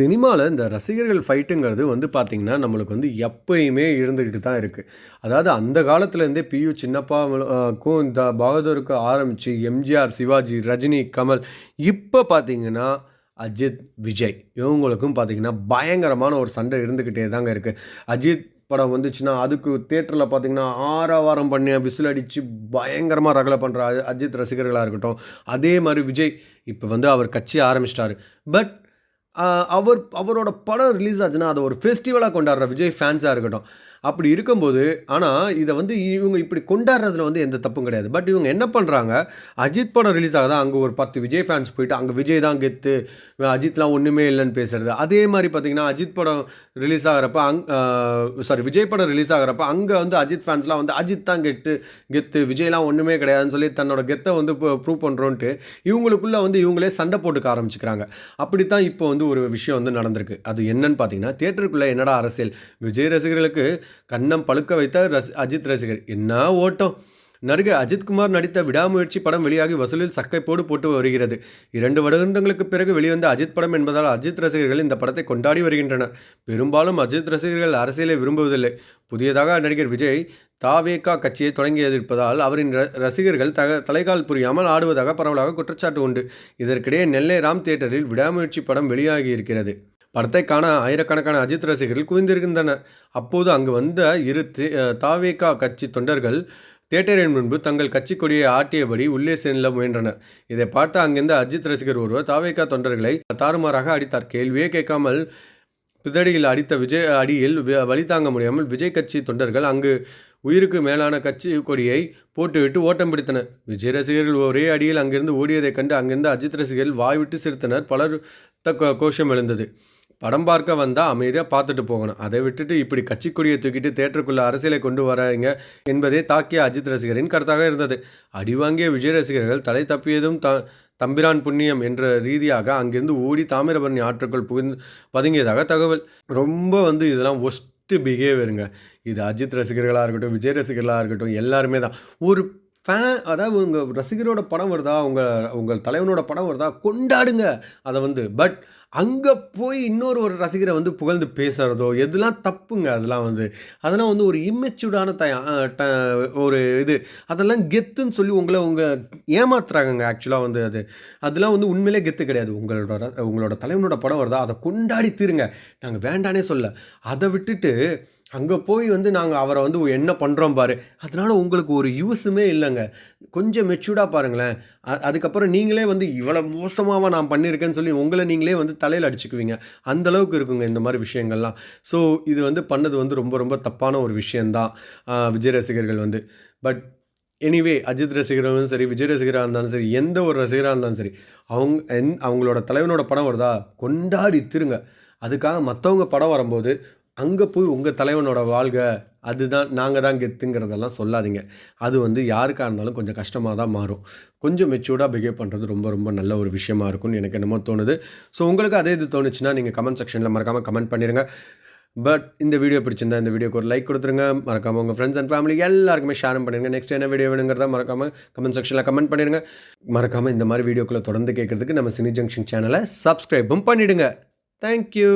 சினிமாவில் இந்த ரசிகர்கள் ஃபைட்டுங்கிறது வந்து பார்த்திங்கன்னா நம்மளுக்கு வந்து எப்பயுமே இருந்துக்கிட்டு தான் இருக்குது அதாவது அந்த காலத்துலேருந்தே பியு சின்னப்பாவுக்கும் இந்த பகதூருக்கு ஆரம்பித்து எம்ஜிஆர் சிவாஜி ரஜினி கமல் இப்போ பார்த்தீங்கன்னா அஜித் விஜய் இவங்களுக்கும் பார்த்திங்கன்னா பயங்கரமான ஒரு சண்டை இருந்துக்கிட்டே தாங்க இருக்குது அஜித் படம் வந்துச்சுன்னா அதுக்கு தேட்டரில் பார்த்தீங்கன்னா ஆரவாரம் பண்ணி விசில் அடித்து பயங்கரமாக ரகலை பண்ணுற அஜித் ரசிகர்களாக இருக்கட்டும். அதே மாதிரி விஜய் இப்போ வந்து அவர் கட்சி ஆரம்பிச்சிட்டாரு. பட் அவர் அவரோட படம் ரிலீஸ் ஆச்சுன்னா அதை ஒரு ஃபெஸ்டிவலாக கொண்டாடுற விஜய் ஃபேன்ஸாக இருக்கட்டும். அப்படி இருக்கும்போது ஆனால் இதை வந்து இவங்க இப்படி கொண்டாடுறதுல வந்து எந்த தப்பும் கிடையாது. பட் இவங்க என்ன பண்ணுறாங்க அஜித் படம் ரிலீஸ் ஆகுதா அங்கே ஒரு பத்து விஜய் ஃபேன்ஸ் போயிட்டு அங்கே விஜய் தான் கெத்து அஜித்லாம் ஒன்றுமே இல்லைன்னு பேசுறது. அதே மாதிரி பார்த்தீங்கன்னா அஜித் படம் ரிலீஸ் ஆகிறப்ப அங் சாரி விஜய் படம் ரிலீஸ் ஆகிறப்ப அங்கே வந்து அஜித் ஃபேன்ஸ்லாம் வந்து அஜித் தான் கெட்டு கெத்து விஜய்லாம் ஒன்றுமே கிடையாதுன்னு சொல்லி தன்னோட கெத்தை வந்து ப்ரூவ் பண்ணுறோன்ட்டு இவங்களுக்குள்ளே வந்து இவங்களே சண்டை போட்டுக்க ஆரம்பிச்சுக்கிறாங்க. அப்படித்தான் இப்போ வந்து ஒரு விஷயம் வந்து நடந்திருக்கு. அது என்னன்னு பார்த்தீங்கன்னா தேட்டருக்குள்ளே என்னடா அரசியல்? விஜய் ரசிகர்களுக்கு கன்னம் பழுக்க வைத்த ரஸ் அஜித் ரசிகர். என்ன ஓட்டம்? நடிகர் அஜித்குமார் நடித்த விடாமுயற்சி படம் வெளியாகி வசூலில் சக்கைப்போடு போட்டு வருகிறது. இரண்டு வருடங்களுக்கு பிறகு வெளிவந்த அஜித் படம் என்பதால் அஜித் ரசிகர்கள் இந்த படத்தை கொண்டாடி வருகின்றனர். பெரும்பாலும் அஜித் ரசிகர்கள் அரசியலை விரும்புவதில்லை. புதியதாக நடிகர் விஜய் தாவேகா கட்சியை தொடங்கியிருப்பதால் அவரின் ர- ரசிகர்கள் தக தலைகால் புரியாமல் ஆடுவதாக பரவலாக குற்றச்சாட்டு உண்டு. இதற்கிடையே நெல்லை ராம் தியேட்டரில் விடாமுயற்சி படம் வெளியாகி இருக்கிறது படத்தை காண ஆயிரக்கணக்கான அஜித் ரசிகர்கள் குவிந்திருக்கின்றனர். அப்போது அங்கு வந்த இரு தே- தாவேகா கட்சி தொண்டர்கள் தியேட்டரின் முன்பு தங்கள் கட்சி கொடியை ஆட்டியபடி உள்ளே செல்ல முயன்றனர். இதை பார்த்து அங்கிருந்த அஜித் ரசிகர் ஒருவர் தாவேகா தொண்டர்களை தாறுமாறாக அடித்தார். கேள்வியே கேட்காமல் பிதடியில் அடித்த விஜய் அடியில் வழி தாங்க முடியாமல் விஜய் கட்சி தொண்டர்கள் அங்கு உயிருக்கு மேலான கட்சி கொடியை போட்டுவிட்டு ஓட்டம் பிடித்தனர். விஜய் ரசிகர்கள் ஒரே அடியில் அங்கிருந்து ஓடியதைக் கண்டு அங்கிருந்த அஜித் ரசிகர்கள் வாய்விட்டு சிரித்தனர். பலர் த கோஷம் எழுந்தது. படம் பார்க்க வந்தால் அமைதியாக பார்த்துட்டு போகணும். அதை விட்டுட்டு இப்படி கட்சி கொடியை தூக்கிட்டு தேட்டருக்குள்ளே அரசியலை கொண்டு வராங்க என்பதே தாக்கிய அஜித் ரசிகரின் கருத்தாக இருந்தது. அடிவாங்கிய விஜய் ரசிகர்கள் தலை தப்பியதும் த தம்பிரான் புண்ணியம் என்ற ரீதியாக அங்கிருந்து ஓடி தாமிரபரணி ஆற்றுக்குள் புகுந்து பதுங்கியதாக தகவல். ரொம்ப வந்து இதெல்லாம் ஒஸ்ட்டு பிஹேவியருங்க இது அஜித் ரசிகர்களாக இருக்கட்டும் விஜய் ரசிகர்களாக இருக்கட்டும் எல்லாருமே தான். ஒரு ஃபேன் அதாவது உங்கள் ரசிகரோட படம் வருதா உங்கள் உங்கள் தலைவனோட படம் வருதா கொண்டாடுங்க. அதை வந்து பட் அங்கே போய் இன்னொரு ஒரு ரசிகரை வந்து புகழ்ந்து பேசுகிறதோ எதுலாம் தப்புங்க? அதெல்லாம் வந்து அதெல்லாம் வந்து ஒரு இம்மெச்சூர்டான த ட- ஒரு இது. அதெல்லாம் கெத்துன்னு சொல்லி உங்களை உங்கள் ஏமாத்துறாங்கங்க ஆக்சுவலாக வந்து அது. அதெல்லாம் வந்து உண்மையிலே கெத்து கிடையாது. உங்களோட ர- உங்களோட தலைவனோட படம் வருதா அதை கொண்டாடி தீருங்க. நாங்கள் வேண்டானே சொல்ல. அதை விட்டுட்டு அங்கே போய் வந்து நாங்கள் அவரை வந்து என்ன பண்ணுறோம் பாரு. அதனால உங்களுக்கு ஒரு யூஸுமே இல்லைங்க. கொஞ்சம் மெச்சூர்டாக பாருங்களேன். அதுக்கப்புறம் நீங்களே வந்து இவ்வளோ மோசமாக நான் பண்ணியிருக்கேன்னு சொல்லி உங்களை நீங்களே வந்து தலையில் அடிச்சுக்குவீங்க. அந்த அளவுக்கு இருக்குங்க இந்த மாதிரி விஷயங்கள்லாம். ஸோ இது வந்து பண்ணது வந்து ரொம்ப ரொம்ப தப்பான ஒரு விஷயந்தான் விஜய் ரசிகர்கள் வந்து. பட் எனிவே அஜித் ரசிகர்களும் சரி விஜய் ரசிகராக இருந்தாலும் சரி எந்த ஒரு ரசிகராக இருந்தாலும் சரி அவங்க என் அவங்களோட தலைவனோட படம் வருதா? கொண்டாடி திருங்க. அதுக்காக மற்றவங்க படம் வரும்போது அங்கே போய் உங்கள் தலைவனோட வாழ்க அதுதான் நாங்கள் தான் கெத்துங்கிறதெல்லாம் சொல்லாதீங்க. அது வந்து யாருக்காக இருந்தாலும் கொஞ்சம் கஷ்டமாக தான் மாறும். கொஞ்சம் மெச்சூர்டாக பிஹேவ் பண்ணுறது ரொம்ப ரொம்ப நல்ல ஒரு விஷயமா இருக்கும்னு எனக்கு என்னமோ தோணுது. ஸோ உங்களுக்கு அதே இது தோணுச்சுன்னா நீங்கள் கமெண்ட் செக்ஷனில் மறக்காமல் கமெண்ட் பண்ணிடுங்க பட் இந்த வீடியோ பிடிச்சிருந்தா இந்த வீடியோக்கு ஒரு லைக் கொடுத்துருங்க. மறக்காமல் உங்கள் ஃப்ரெண்ட்ஸ் அண்ட் ஃபேமிலி எல்லாருக்குமே ஷேர் பண்ணிடுங்க நெக்ஸ்ட் என்ன வீடியோ வேணுங்கிறத மறக்காமல் கமெண்ட் செக்ஷனில் கமெண்ட் பண்ணிடுங்க மறக்காமல் இந்த மாதிரி வீடியோக்குள்ளே தொடர்ந்து கேட்குறதுக்கு நம்ம சினி ஜங்ஷன் சேனலை சப்ஸ்கிரைபும் பண்ணிவிடுங்க தேங்க்யூ